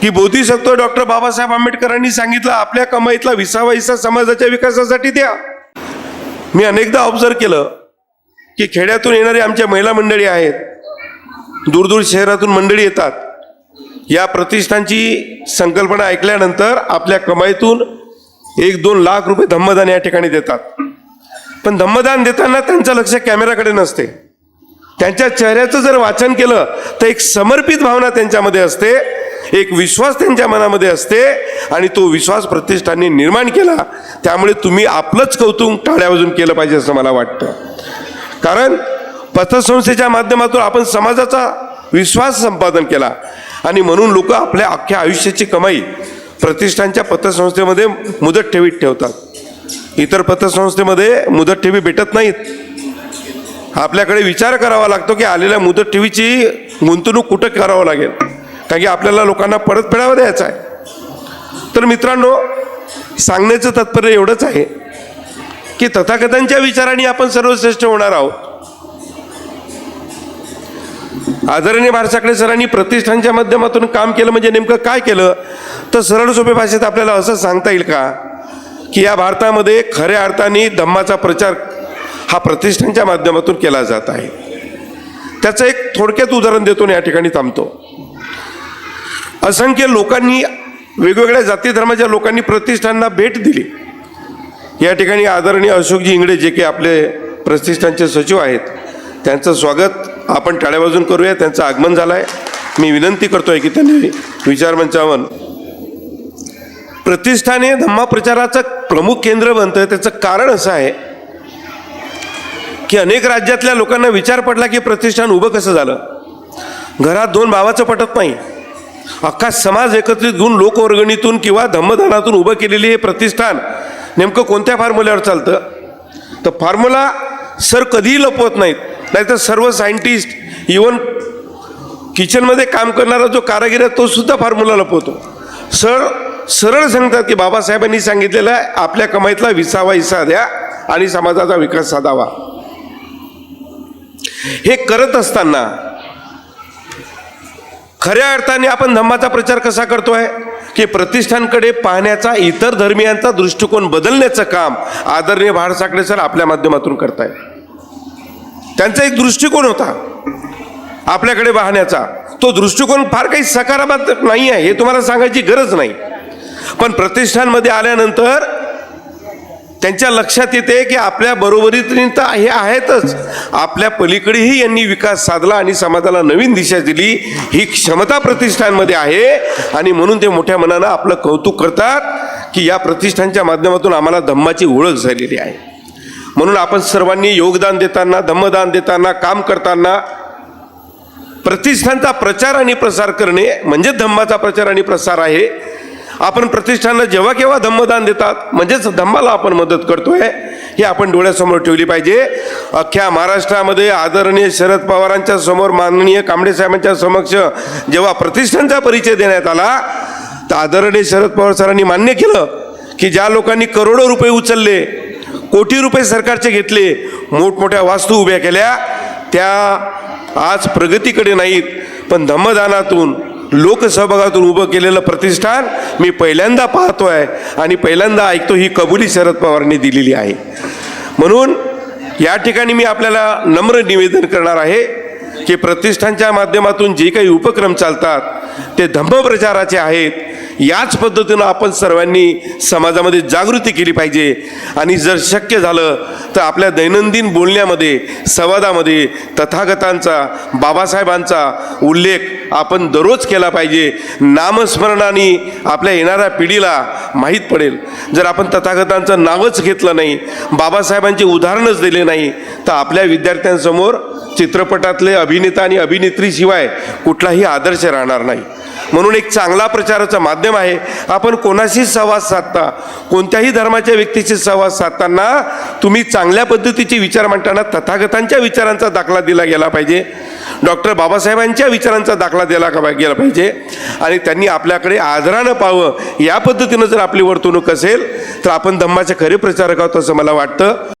की बोधिसत्व डॉक्टर बाबासाहेब आंबेडकरांनी सांगितलं आपल्या कमाईतला विसावा हिस्सा समाजाच्या विकासासाठी द्या. मी अनेकदा ऑब्झर्व केलं की खेड्यातून येणारी आमच्या महिला मंडळी आहेत दूरदूर शहरातून मंडळी येतात. या प्रतिष्ठानची संकल्पना ऐकल्यानंतर आपल्या कमाईतून एक दोन लाख रुपये धम्मदान या ठिकाणी देतात. पण धम्मदान देताना त्यांचं लक्ष कॅमेराकडे नसते. त्यांच्या चेहऱ्याचं जर वाचन केलं तर एक समर्पित भावना त्यांच्यामध्ये असते. एक विश्वास त्यांच्या मनामध्ये असते आणि तो विश्वास प्रतिष्ठाने निर्माण केला. त्यामुळे तुम्ही आपलंच कौतुक टाळ्या वाजून केलं पाहिजे असं मला वाटतं. कारण पतसंस्थेच्या माध्यमातून आपण समाजाचा विश्वास संपादन केला. आणि म्हणून लोक आपल्या अख्ख्या आयुष्याची कमाई प्रतिष्ठानच्या पतसंस्थेमध्ये मुदत ठेवीत ठेवतात. इतर पतसंस्थेमध्ये मुदत ठेवी भेटत नाहीत. आपल्याकडे विचार करावा लागतो की आलेल्या मुदत ठेवीची गुंतवणूक कुठं करावं लागेल? कारण की आपल्याला लोकांना परत फेडावा द्यायचा आहे. तर मित्रांनो सांगण्याचं तात्पर्य एवढंच आहे की तथाकथांच्या विचाराने आपण सर्वश्रेष्ठ होणार आहोत. आदरणीय भारसाकडे सरांनी प्रतिष्ठानच्या माध्यमातून काम केलं म्हणजे नेमकं काय केलं? तर सरळ सोपे भाषेत आपल्याला असं सांगता येईल का? की या भारतामध्ये खऱ्या अर्थाने धम्माचा प्रचार हा प्रतिष्ठानच्या माध्यमातून केला जात आहे. त्याचं एक थोडक्यात उदाहरण देतो आणि या ठिकाणी थांबतो. असंख्य लोकांनी वेगवेगळ्या जाती धर्माच्या लोकांनी प्रतिष्ठांना भेट दिली. या ठिकाणी आदरणीय अशोकजी इंगडे जे काही आपले प्रतिष्ठानचे सचिव आहेत त्यांचं स्वागत आपण टाळ्या वाजून करूया. त्यांचं आगमन झालं आहे मी विनंती करतो आहे की त्यांनी विचारमंचावर प्रतिष्ठान हे धम्मा प्रचाराचं प्रमुख केंद्र बनतं त्याचं कारण असं आहे की अनेक राज्यातल्या लोकांना विचार पडला की प्रतिष्ठान उभं कसं झालं? घरात दोन भावाचं पटत नाही. अख्खा समाज एकत्रित घेऊन लोकवर्गणीतून किंवा धम्मदानातून उभं केलेली हे प्रतिष्ठान नेमकं कोणत्या फॉर्म्युल्यावर चालतं? तर फॉर्म्युला सर कधीही लपवत नाहीत. नाहीतर सर्व सायंटिस्ट इवन किचनमध्ये काम करणारा जो कारागीर आहे तो सुद्धा फॉर्म्युला लपवतो. सर सरळ सांगतात की बाबासाहेबांनी सांगितलेलं आहे आपल्या कमाईतला विसावा हिस्सा द्या आणि समाजाचा विकास साधावा. हे करत असताना खऱ्या अर्थाने आपण धम्माचा प्रचार कसा करतोय? की प्रतिष्ठानकडे पाहण्याचा इतर धर्मियांचा दृष्टिकोन बदलण्याचं काम आदरणीय भाडसाकडे सर आपल्या माध्यमातून करताय. त्यांचा एक दृष्टिकोन होता आपल्याकडे पाहण्याचा. तो दृष्टिकोन फार काही सकारात्मक नाही आहे हे तुम्हाला सांगायची गरज नाही. पण प्रतिष्ठानमध्ये आल्यानंतर त्यांच्या लक्षात येते की आपल्या बरोबरीतून तर हे आहेतच. आपल्या पलीकडेही यांनी विकास साधला आणि समाजाला नवीन दिशा दिली. ही क्षमता प्रतिष्ठानमध्ये आहे आणि म्हणून ते मोठ्या मनानं आपलं कौतुक करतात की या प्रतिष्ठानच्या माध्यमातून आम्हाला धम्माची ओळख झालेली आहे. म्हणून आपण सर्वांनी योगदान देताना धम्मदान देताना काम करताना प्रतिष्ठानचा प्रचार आणि प्रसार करणे म्हणजे धम्माचा प्रचार आणि प्रसार आहे. आपण प्रतिष्ठानला जेव्हा केव्हा धम्मदान देतात म्हणजेच धम्माला आपण मदत करतोय हे आपण डोळ्यासमोर ठेवली पाहिजे. अख्ख्या महाराष्ट्रामध्ये आदरणीय शरद पवारांच्या समोर माननीय कांबळे साहेबांच्या समक्ष जेव्हा प्रतिष्ठानचा परिचय देण्यात आला तर आदरणीय शरद पवार सरांनी मान्य केलं की ज्या लोकांनी करोडो रुपये उचलले कोटी रुपये सरकारचे घेतले मोठमोठ्या वास्तू उभ्या केल्या त्या आज प्रगतीकडे नाहीत पण धम्मदानातून लोकसहभागातून उभं केलेलं प्रतिष्ठान मी पहिल्यांदा पाहतो आहे आणि पहिल्यांदा ऐकतो ही कबुली शरद पवारांनी दिलेली आहे. म्हणून या ठिकाणी मी आपल्याला नम्र निवेदन करणार आहे की प्रतिष्ठानच्या माध्यमातून जे काही उपक्रम चालतात ते धम्मप्रचाराचे आहेत. याच पद्धतीनं आपण सर्वांनी समाजामध्ये जागृती केली पाहिजे. आणि जर शक्य झालं तर आपल्या दैनंदिन बोलण्यामध्ये संवादामध्ये तथागतांचा बाबासाहेबांचा उल्लेख आपण दररोज केला पाहिजे. नामस्मरणाने आपल्या येणाऱ्या पिढीला माहीत पडेल. जर आपण तथागतांचं नावच घेतलं नाही बाबासाहेबांचे उदाहरणच दिले नाही तर आपल्या विद्यार्थ्यांसमोर चित्रपटातले अभिनेता आणि अभिनेत्रीशिवाय कुठलाही आदर्श राहणार नाही. म्हणून एक चांगला प्रचाराचं माध्यम आहे. आपण कोणाशी संवाद साधता कोणत्याही धर्माच्या व्यक्तीशी संवाद साधताना तुम्ही चांगल्या पद्धतीचे विचार मांडताना तथागतांच्या विचारांचा दाखला दिला गेला पाहिजे. डॉक्टर बाबासाहेबांच्या विचारांचा दाखला दिला का गेला पाहिजे. आणि त्यांनी आपल्याकडे आदरानं पाहावं या पद्धतीनं जर आपली वर्तणूक असेल तर आपण धम्माचे खरे प्रचारक आहोत असं मला वाटतं.